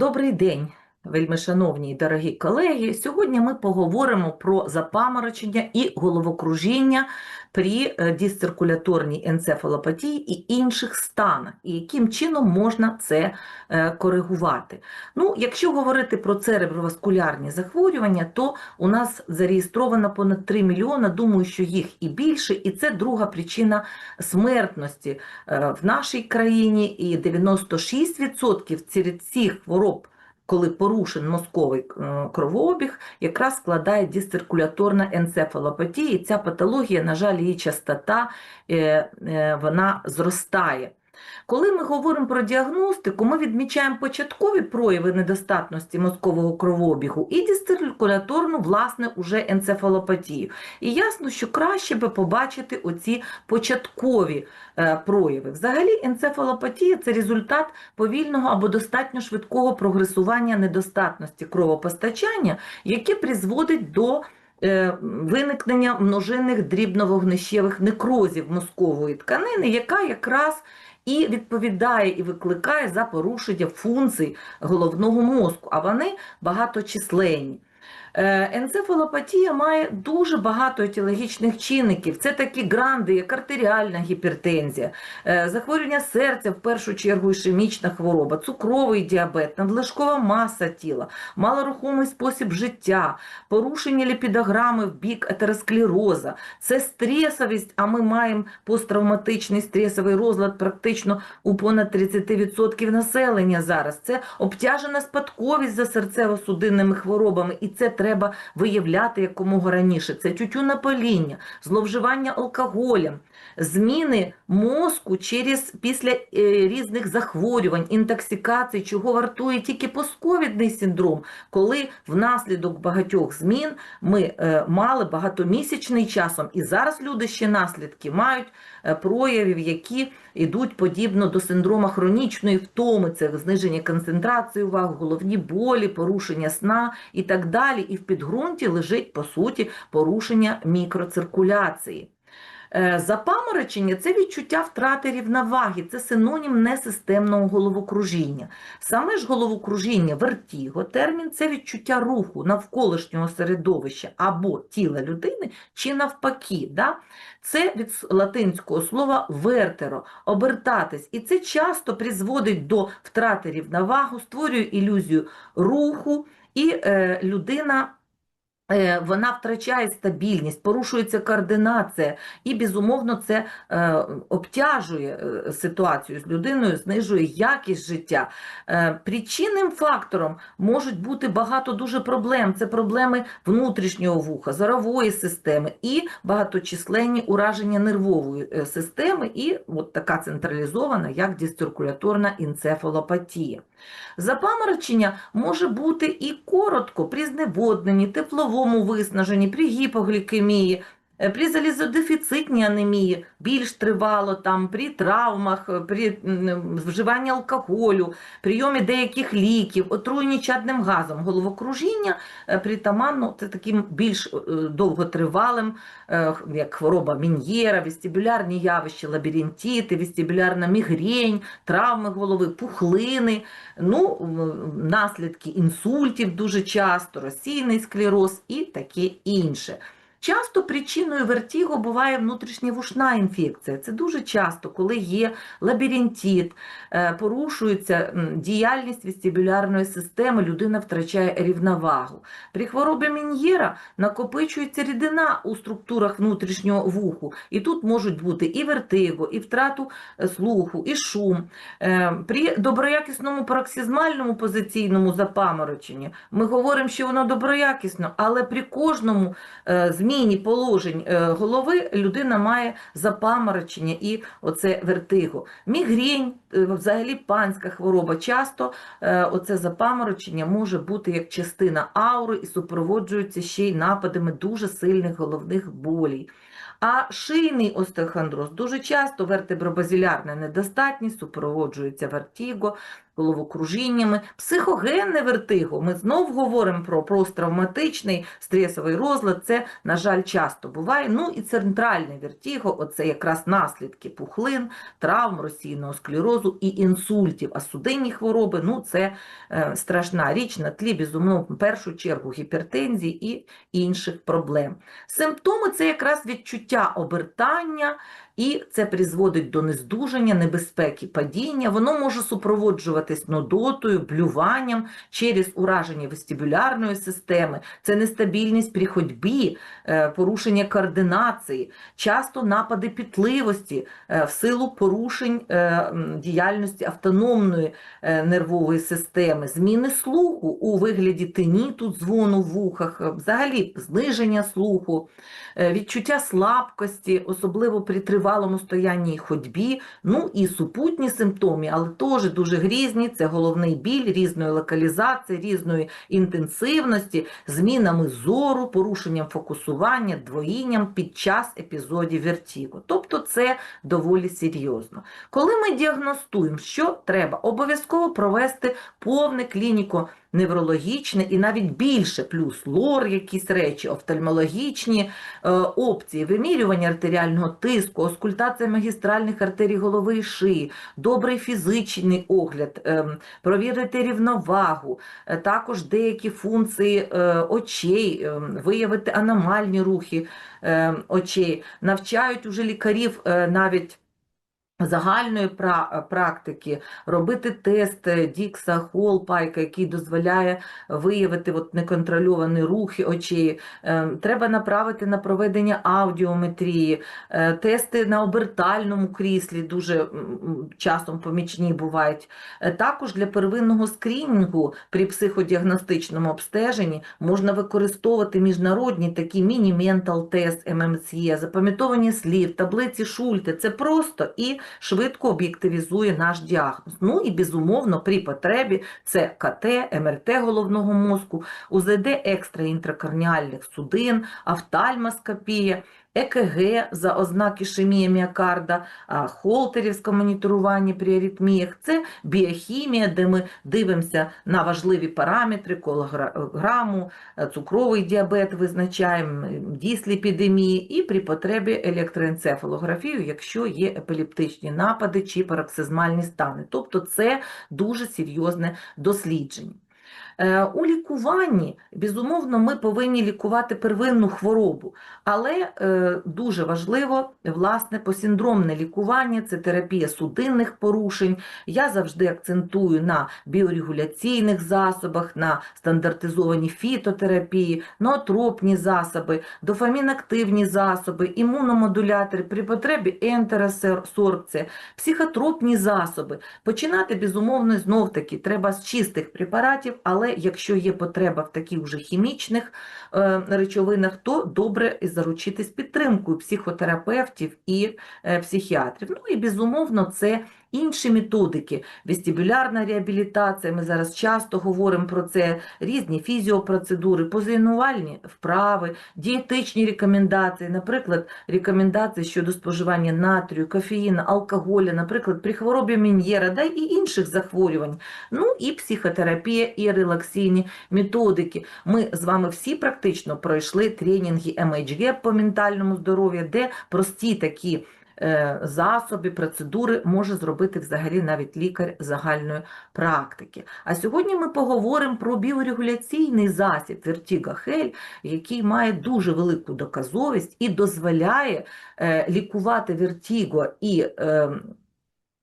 Добрий день, вельми шановні і дорогі колеги. Сьогодні ми поговоримо про запаморочення і головокружіння при е, дисциркуляторній енцефалопатії і інших станах, і яким чином можна це е, коригувати. Ну, якщо говорити про цереброваскулярні захворювання, то у нас зареєстровано понад 3 мільйона, думаю, що їх і більше, і це друга причина смертності е, в нашій країні, і 96% серед цих хвороб коли порушен мозковий е, кровообіг, якраз складає дисциркуляторна енцефалопатія, і ця патологія, на жаль, її частота е, е, вона зростає. Коли ми говоримо про діагностику, ми відмічаємо початкові прояви недостатності мозкового кровообігу і дисциркуляторну, власне, уже енцефалопатію. І ясно, що краще би побачити оці початкові е, прояви. Взагалі, енцефалопатія це результат повільного або достатньо швидкого прогресування недостатності кровопостачання, яке призводить до е, Виникнення множинних дрібновогнищевих некрозів мозкової тканини, яка якраз і відповідає і викликає за порушення функцій головного мозку, а вони багаточисленні. Е, Енцефалопатія має дуже багато етіологічних чинників. Це такі гранди, як артеріальна гіпертензія, е, захворювання серця, в першу чергу ішемічна хвороба, цукровий діабет, надлишкова маса тіла, малорухомий спосіб життя, порушення ліпідограми в бік атеросклероза, це стресовість, а ми маємо посттравматичний стресовий розлад практично у понад 30% населення зараз. Це обтяжена спадковість за серцево-судинними хворобами, і це треба виявляти якомога раніше. Це тютюнопаління, зловживання алкоголем, зміни мозку через після е, різних захворювань, інтоксикацій, чого вартує тільки постковідний синдром, коли внаслідок багатьох змін ми е, мали багатомісячний часом, і зараз люди ще наслідки мають е, проявів, які йдуть подібно до синдрома хронічної втоми, це зниження концентрації уваги, головні болі, порушення сна і так далі. І в підґрунті лежить, по суті, порушення мікроциркуляції. Е, Запаморочення це відчуття втрати рівноваги, це синонім несистемного головокружіння. Саме ж головокружіння, вертіго, термін це відчуття руху навколишнього середовища або тіла людини, чи навпаки. Да? Це від латинського слова вертеро, обертатись. І це часто призводить до втрати рівноваги, створює ілюзію руху, і е, людина. Е, Вона втрачає стабільність, порушується координація, і, безумовно, це е, обтяжує е, ситуацію з людиною, знижує якість життя. Причинним фактором можуть бути багато дуже проблем. Це проблеми внутрішнього вуха, зорової системи і багаточисленні ураження нервової системи, і от така централізована, як дисциркуляторна інцефалопатія. Запаморочення може бути і коротко при зневодненні, тепловому виснаженні, при гіпоглікемії, при залізодефіцитній анемії, більш тривало, там, при травмах, е, при вживанні алкоголю, прийомі деяких ліків, отруєнні чадним газом, головокружіння е, притаманно це таким більш е, довготривалим, е, як хвороба Мін'єра, вестибулярні явища, лабіринтіти, вестибулярна мігрень, травми голови, пухлини, ну, наслідки інсультів дуже часто, розсійний склероз і таке інше. Часто причиною вертіго буває внутрішньовушна інфекція. Це дуже часто, коли є лабіринтит, е, порушується діяльність вестибулярної системи, людина втрачає рівновагу. При хворобі Мін'єра накопичується рідина у структурах внутрішнього вуху, і тут можуть бути і вертиго, і втрату е, слуху, і шум. Е, При доброякісному пароксизмальному позиційному запамороченні ми говоримо, що воно доброякісно, але при кожному е, зміні положень е, голови людина має запаморочення і оце вертиго. Мігрень, е, взагалі панська хвороба. Часто е, оце запаморочення може бути як частина аури і супроводжується ще й нападами дуже сильних головних болій. А шийний остеохондроз дуже часто вертебробазилярна недостатність супроводжується вертіго, головокружіннями, психогенне вертиго. Ми знов говоримо про посттравматичний стресовий розлад. Це, на жаль, часто буває. Ну і центральне вертиго, оце якраз наслідки пухлин, травм, російного склерозу і інсультів. А судинні хвороби ну це е, страшна річ на тлі, безумовно, в першу чергу гіпертензії і інших проблем. Симптоми це якраз відчуття обертання, і це призводить до нездужання, небезпеки падіння. Воно може супроводжуватись нудотою, блюванням через ураження вестибулярної системи, це нестабільність при ходьбі, е, порушення координації, часто напади пітливості е, в силу порушень е, діяльності автономної нервової системи, зміни слуху у вигляді теніту, дзвону в вухах, взагалі зниження слуху, відчуття слабкості, особливо при тривалому стоянні і ходьбі, ну і супутні симптоми, але теж дуже грізні, це головний біль різної локалізації, різної інтенсивності, змінами зору, порушенням фокусування, двоїнням під час епізодів вертіго. Тобто це доволі серйозно. Коли ми діагностуємо, що треба, обов'язково провести повне клініко неврологічне і навіть більше, плюс лор, якісь речі, офтальмологічні е, опції, вимірювання артеріального тиску, оскультація магістральних артерій голови і шиї, добрий фізичний огляд, е, провірити рівновагу, е, також деякі функції очей, виявити аномальні рухи очей, навчають уже лікарів навіть загальної пра- практики, робити тест е, Дікса Холпайка, який дозволяє виявити от неконтрольовані рухи очей. Е, Треба направити на проведення аудіометрії, Е, тести на обертальному кріслі дуже часом помічні бувають. Також для первинного скрінінгу при психодіагностичному обстеженні можна використовувати міжнародні такі міні-ментал тест ММСЄ, запам'ятовані слів, таблиці Шульте. Це просто і швидко об'єктивізує наш діагноз. Ну і безумовно при потребі це КТ, МРТ головного мозку, УЗД екстраінтракарніальних судин, офтальмоскопія, ЕКГ за ознаки ішемії міокарда, холтерівське монітурування при аритміях. Це біохімія, де ми дивимося на важливі параметри колограму, е, цукровий діабет визначаємо, е, дісліпідемії і при потребі електроенцефалографію, якщо є епілептичні напади чи пароксизмальні стани. Тобто це дуже серйозне дослідження. Е, У лікуванні, безумовно, ми повинні лікувати первинну хворобу, але е, дуже важливо, власне, посиндромне лікування, це терапія судинних порушень. Я завжди акцентую на біорегуляційних засобах, на стандартизовані фітотерапії, ноотропні засоби, дофамінактивні засоби, імуномодулятори, при потребі ентеросорбція, психотропні засоби. Починати, безумовно, знов-таки треба з чистих препаратів, але якщо є потреба в таких вже хімічних е, речовинах, то добре заручитись підтримкою психотерапевтів і е, психіатрів. Ну і безумовно, це інші методики, вестибулярна реабілітація. Ми зараз часто говоримо про це, різні фізіопроцедури, позинувальні вправи, дієтичні рекомендації, наприклад, рекомендації щодо споживання натрію, кофеїну, алкоголю, наприклад, при хворобі Мін'єра, да і інших захворювань. Ну і психотерапія, і релаксійні методики. Ми з вами всі практично пройшли тренінги MHG по ментальному здоров'ю, де прості такі засоби, процедури може зробити взагалі навіть лікар загальної практики. А сьогодні ми поговоримо про біорегуляційний засіб Вертіга Хель, який має дуже велику доказовість і дозволяє е, лікувати вертіго і е,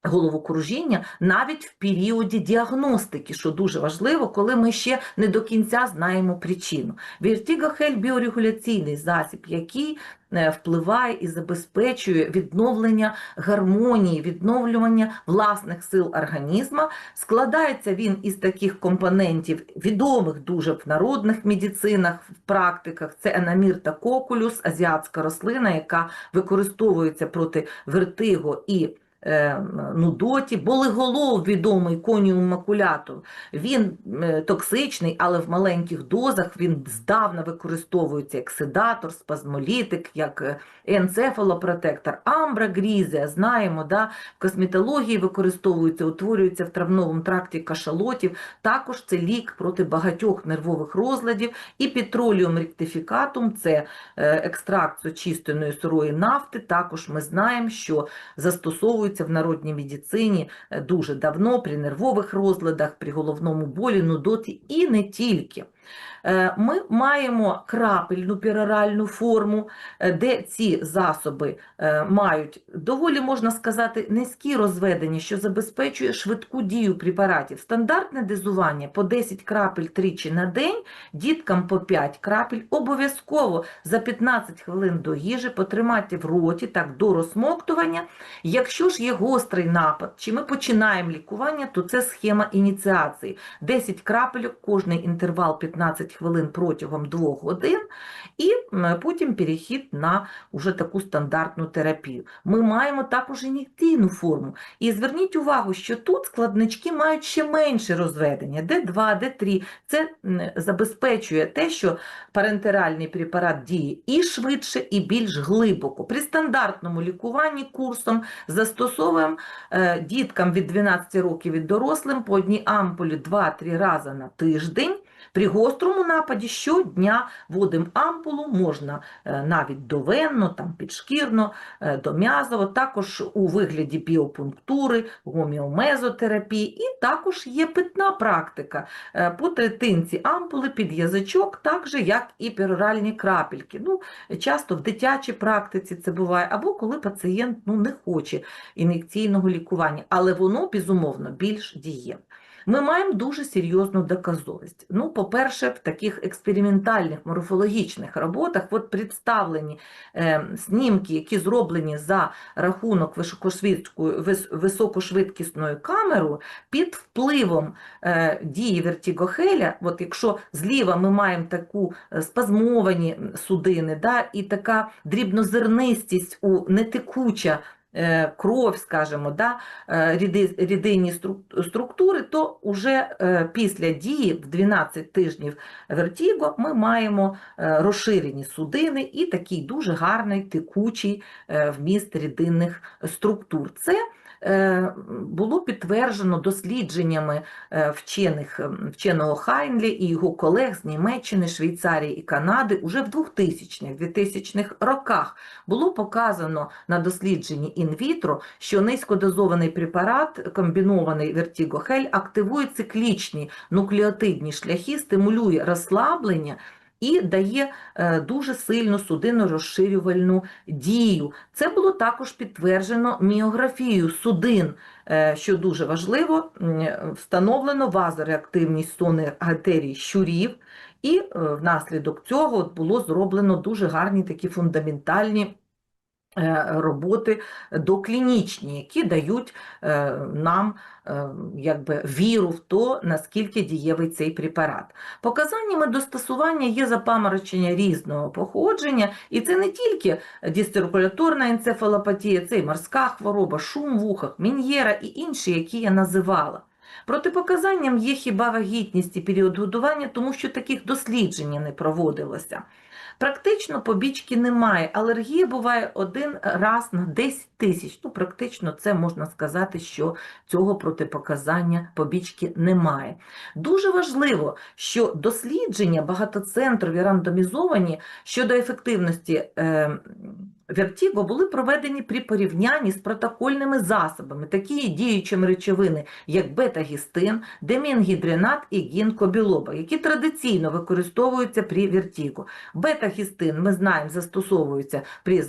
головокружіння навіть в періоді діагностики, що дуже важливо, коли ми ще не до кінця знаємо причину. Вертігохель біорегуляційний засіб, який е, впливає і забезпечує відновлення гармонії, відновлювання власних сил організму. Складається він із таких компонентів, відомих дуже в народних медицинах, в практиках. Це анамір та кокулюс, азіатська рослина, яка використовується проти вертиго і нудоті, болиголов відомий коніум макулятор. Він е, токсичний, але в маленьких дозах він здавна використовується як седатор, спазмолітик, як е, енцефалопротектор. Амбра грізія, знаємо, да, в косметології використовується, утворюється в травному тракті кашалотів. Також це лік проти багатьох нервових розладів. І петроліум ректифікатум це е, екстракт з очищеної сирої нафти. Також ми знаємо, що застосовується в народній медицині е, дуже давно при нервових розладах, при головному болі, нудоті і не тільки. Е, Ми маємо крапельну пероральну форму, е, де ці засоби е, мають доволі, можна сказати, низькі розведення, що забезпечує швидку дію препаратів. Стандартне дозування по 10 крапель тричі на день, діткам по 5 крапель. Обов'язково за 15 хвилин до їжі потримати в роті так до розсмоктування. Якщо ж є гострий напад, чи ми починаємо лікування, то це схема ініціації. 10 крапельок, кожний інтервал 15 хвилин протягом 2 годин, і потім перехід на уже таку стандартну терапію. Ми маємо також ін'єкційну форму. І зверніть увагу, що тут складнички мають ще менше розведення, Д2, Д3. Це забезпечує те, що парентеральний препарат діє і швидше, і більш глибоко. При стандартному лікуванні курсом застосовуємо е, діткам від 12 років і дорослим по одній ампулі 2-3 рази на тиждень. При гострому нападі щодня вводимо ампулу, можна е, навіть довенно, там, підшкірно, е, дом'язово, також у вигляді біопунктури, гоміомезотерапії, і також є питна практика е, по третинці ампули під язичок, так же, як і пероральні крапельки. Ну, часто в дитячій практиці це буває, або коли пацієнт ну, не хоче ін'єкційного лікування, але воно, безумовно, більш дієве. Ми маємо дуже серйозну доказовість. Ну, по-перше, в таких експериментальних морфологічних роботах от представлені е, снімки, які зроблені за рахунок вис- високошвидкісною камерою під впливом е, дії вертігохеля. От якщо зліва ми маємо таку е, спазмовані судини, да, і така дрібнозернистість у нетекуча кров, скажімо, да, е, рідинні структури, то уже е, після дії в 12 тижнів вертіго ми маємо е, розширені судини і такий дуже гарний текучий е, вміст рідинних структур. Це е, було підтверджено дослідженнями е, вчених, ем, вченого Хайнлі і його колег з Німеччини, Швейцарії і Канади уже в 2000-х, 2000-х роках. Було показано на дослідженні інвітро, що низькодозований препарат, комбінований вертігохель, активує циклічні нуклеотидні шляхи, стимулює розслаблення і дає е, дуже сильну судинно-розширювальну дію. Це було також підтверджено міографією судин, е, що дуже важливо, встановлено вазореактивність сонних артерій щурів, і е, внаслідок цього було зроблено дуже гарні такі фундаментальні роботи доклінічні, які дають е, нам е, якби, віру в то, наскільки дієвий цей препарат. Показаннями до стосування є запаморочення різного походження, і це не тільки дисциркуляторна енцефалопатія, це і морська хвороба, шум в ухах, мін'єра і інші, які я називала. Протипоказанням є хіба вагітність і період годування, тому що таких досліджень не проводилося. Практично побічки немає. Алергія буває один раз на 10 тисяч. Ну, практично це можна сказати, що цього протипоказання побічки немає. Дуже важливо, що дослідження багатоцентрові рандомізовані щодо ефективності е, Вертіго були проведені при порівнянні з протокольними засобами, такі діючими речовини, як бета-гістин, демінгідринат і гінкобілоба, які традиційно використовуються при вертіго. Бета-гістин, ми знаємо, застосовується при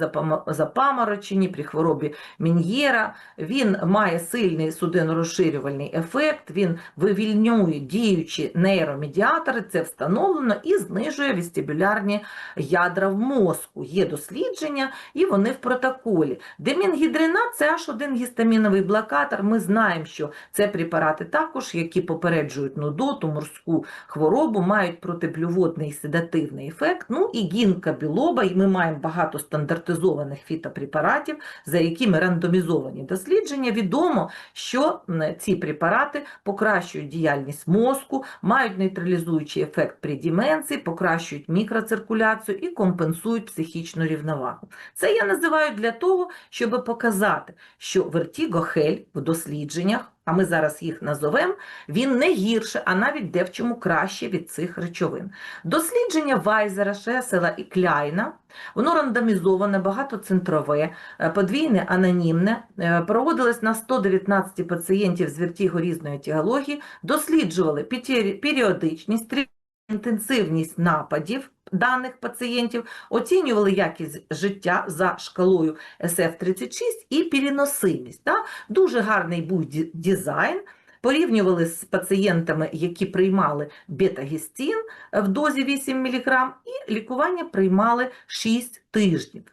запамороченні, при хворобі Мін'єра. Він має сильний судинорозширювальний ефект, він вивільнює діючі нейромедіатори, це встановлено, і знижує вестибулярні ядра в мозку. Є дослідження, і вони в протоколі. Демінгідринат – це аж один гістаміновий блокатор. Ми знаємо, що це препарати також, які попереджують нудоту, морську хворобу, мають протиблювотний і седативний ефект. Ну і гінка білоба, і ми маємо багато стандартизованих фітопрепаратів, за якими рандомізовані дослідження. Відомо, що ці препарати покращують діяльність мозку, мають нейтралізуючий ефект при деменції, покращують мікроциркуляцію і компенсують психічну рівновагу. Це я називаю для того, щоб показати, що вертігохель в дослідженнях, а ми зараз їх назовемо, він не гірше, а навіть де в чому краще від цих речовин. Дослідження Вайзера, Шесела і Кляйна, воно рандомізоване, багатоцентрове, е, подвійне, анонімне, е, проводилось на 119 пацієнтів з вертіго різної тіології, досліджували періодичність, інтенсивність нападів даних пацієнтів, оцінювали якість життя за шкалою SF-36 і переносимість. Да? Дуже гарний був дизайн. Порівнювали з пацієнтами, які приймали бета-гістін в дозі 8 мг, і лікування приймали 6 тижнів.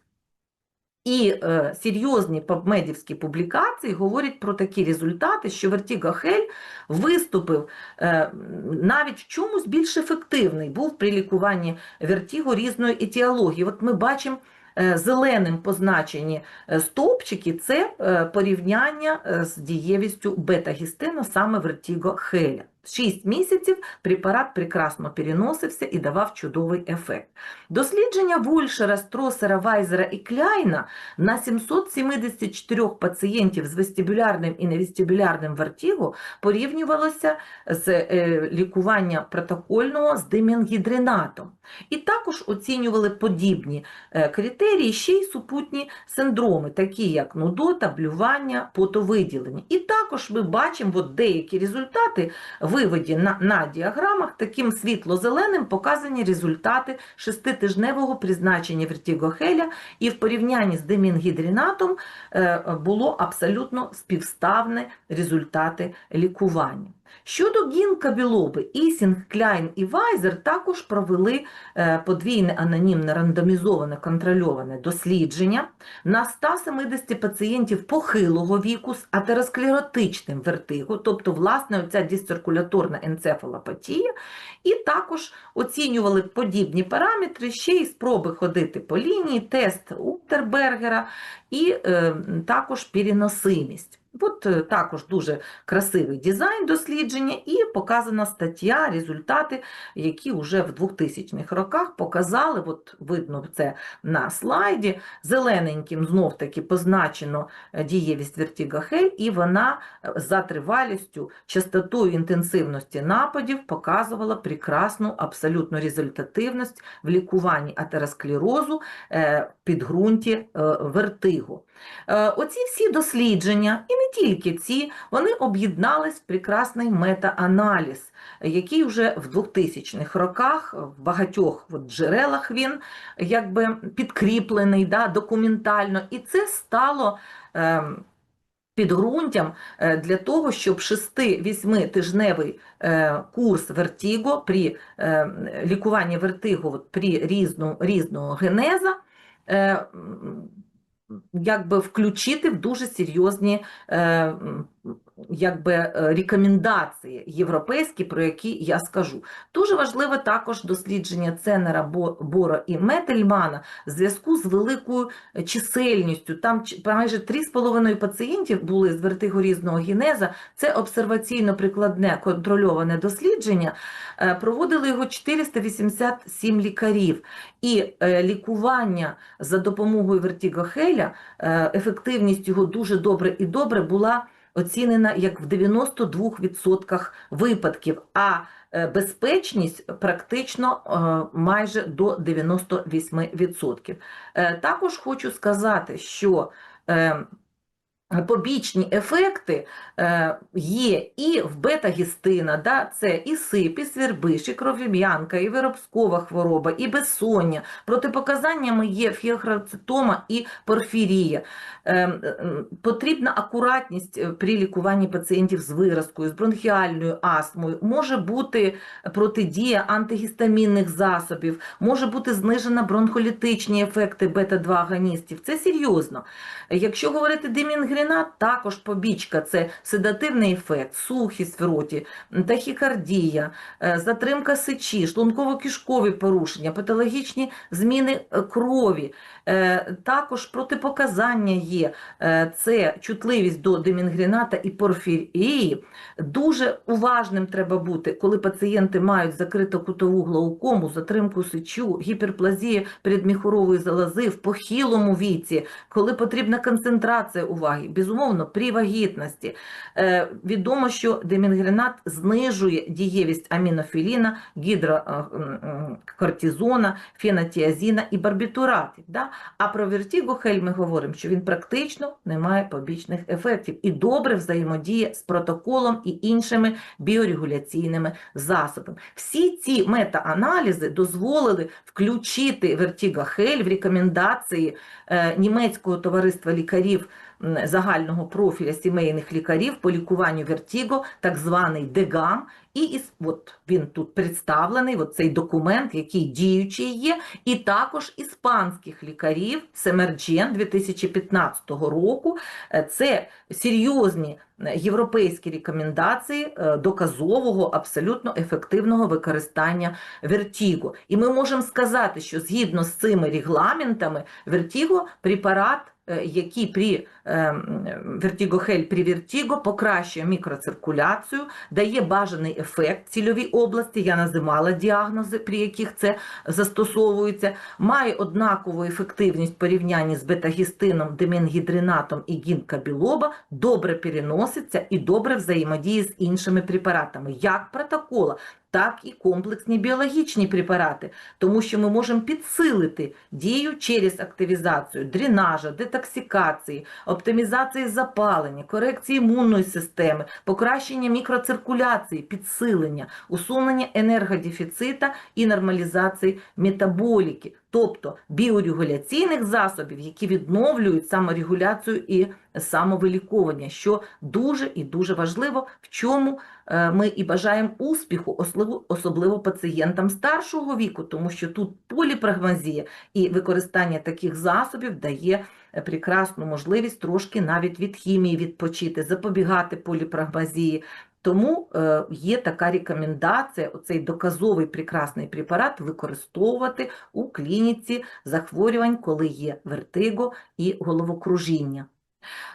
І е, серйозні пабмедівські публікації говорять про такі результати, що вертігохель виступив е, навіть в чомусь більш ефективний, був при лікуванні вертіго різної етіології. От ми бачимо е, зеленим позначені е, стовпчики, це е, порівняння е, з дієвістю бета-гістину саме вертігохеля. 6 місяців препарат прекрасно переносився і давав чудовий ефект. Дослідження Вульшера, Стросера, Вайзера і Кляйна на 774 пацієнтів з вестибулярним і невестибулярним вертіго порівнювалося з е, лікування протокольного з демінгідринатом. І також оцінювали подібні е, критерії, ще й супутні синдроми, такі як нудота, блювання, потовиділення. І також ми бачимо от деякі результати виведені на, на діаграмах, таким світло-зеленим показані результати шеститижневого призначення вертігохеля, і в порівнянні з демінгідринатом е, було абсолютно співставне результати лікування. Щодо гінкабілоби, Ісінг, Кляйн і Вайзер також провели е, подвійне анонімне рандомізоване контрольоване дослідження на 170 пацієнтів похилого віку з атеросклеротичним вертиго, тобто, власне, оця дисциркуляторна енцефалопатія, і також оцінювали подібні параметри, ще й спроби ходити по лінії, тест Утербергера і е, також переносимість. От е, також дуже красивий дизайн дослідження і показана стаття, результати, які вже в 2000-х роках показали, от видно це на слайді, зелененьким знов-таки позначено е, дієвість вертігохель, і вона е, за тривалістю, частотою інтенсивності нападів показувала прекрасну абсолютну результативність в лікуванні атеросклерозу підґрунті вертигу. Оці всі дослідження, і не тільки ці, вони об'єднались в прекрасний мета-аналіз, який вже в 2000-х роках в багатьох от джерелах він якби підкріплений да, документально, і це стало ем, підґрунтям е, для того, щоб 6-8 тижневий е, курс вертіго при е, лікуванні вертиго при різну, різного генеза е, якби включити в дуже серйозні е, якби, е, рекомендації європейські, про які я скажу. Дуже важливе також дослідження Ценера, Бо- Бора і Метельмана в зв'язку з великою чисельністю. Там майже 3,5 пацієнтів були з вертиго різного генеза. Це обсерваційно-прикладне контрольоване дослідження. Е, Проводили його 487 лікарів. І е, лікування за допомогою вертігохеля, ефективність його дуже добре і добре була оцінена як в 92% випадків, а е, безпечність практично е, майже до 98%. Е, Також хочу сказати, що побічні ефекти е, є і в бета-гістина, да, це і сип, і свербиш, і кров'ям'янка, і виробскова хвороба, і безсоння. Протипоказаннями є фіохроцитома і порфірія. Е, Потрібна акуратність е, при лікуванні пацієнтів з виразкою, з бронхіальною астмою. Може бути протидія антигістамінних засобів, може бути знижена бронхолітичні ефекти бета-2-агоністів. Це серйозно. Якщо говорити демінгренат, також побічка це седативний ефект, сухість в роті, тахікардія, е, затримка сечі, шлунково-кишкові порушення, патологічні зміни е, крові. Е, Також протипоказання є Е, це чутливість до демінгрената і порфірії. Дуже уважним треба бути, коли пацієнти мають закрито-кутову глаукому, затримку сечу, гіперплазію передміхурової залози в похилому віці, коли потрібна концентрація уваги, безумовно, при вагітності. Е, Відомо, що демінгренат знижує дієвість амінофіліна, гідрокортизона, фенотіазіна і барбітуратів. Да? А про вертігохель ми говоримо, що він практично не має побічних ефектів і добре взаємодіє з протоколом і іншими біорегуляційними засобами. Всі ці мета-аналізи дозволили включити вертігохель в рекомендації е, німецького товариства лікарів загального профіля сімейних лікарів по лікуванню вертіго, так званий ДЕГАМ. І от він тут представлений, от цей документ, який діючий є, і також іспанських лікарів Семерджен 2015 року. Е, Це серйозні е, європейські рекомендації е, доказового, абсолютно ефективного використання вертіго. І ми можемо сказати, що згідно з цими регламентами вертіго препарат який при вертігохель при вертіго покращує мікроциркуляцію, дає бажаний ефект цільовій області. Я називала діагнози, при яких це застосовується, має однакову ефективність в порівнянні з бетагістином, демінгідринатом і гінкабілоба, добре переноситься і добре взаємодіє з іншими препаратами, як протокола, так і комплексні біологічні препарати, тому що ми можемо підсилити дію через активізацію дренажа, детоксикації, оптимізації запалення, корекції імунної системи, покращення мікроциркуляції, підсилення, усунення енергодефіцита і нормалізації метаболіки, тобто біорегуляційних засобів, які відновлюють саморегуляцію і самовиліковання, що дуже і дуже важливо, в чому е, ми і бажаємо успіху, особливо, пацієнтам старшого віку, тому що тут поліпрагмазія і використання таких засобів дає прекрасну можливість трошки навіть від хімії відпочити, запобігати поліпрагмазії. Тому е, є така рекомендація, оцей доказовий прекрасний препарат використовувати у клініці захворювань, коли є вертиго і головокружіння.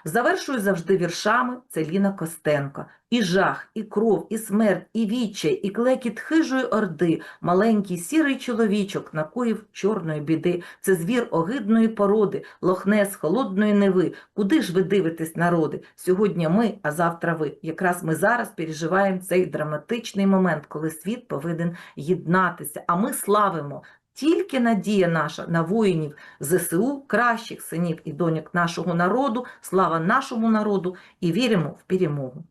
Завершую завжди віршами це Ліна Костенко. І жах, і кров, і смерть, і відчай, і клекіт хижої орди, маленький сірий чоловічок накоїв чорної біди. Це звір огидної породи, лохнес холодної неви. Куди ж ви дивитесь, народи? Сьогодні ми, а завтра ви. Якраз ми зараз переживаємо цей драматичний момент, коли світ повинен єднатися, а ми славимо. Тільки надія наша на воїнів ЗСУ, кращих синів і доньок нашого народу, слава нашому народу і віримо в перемогу.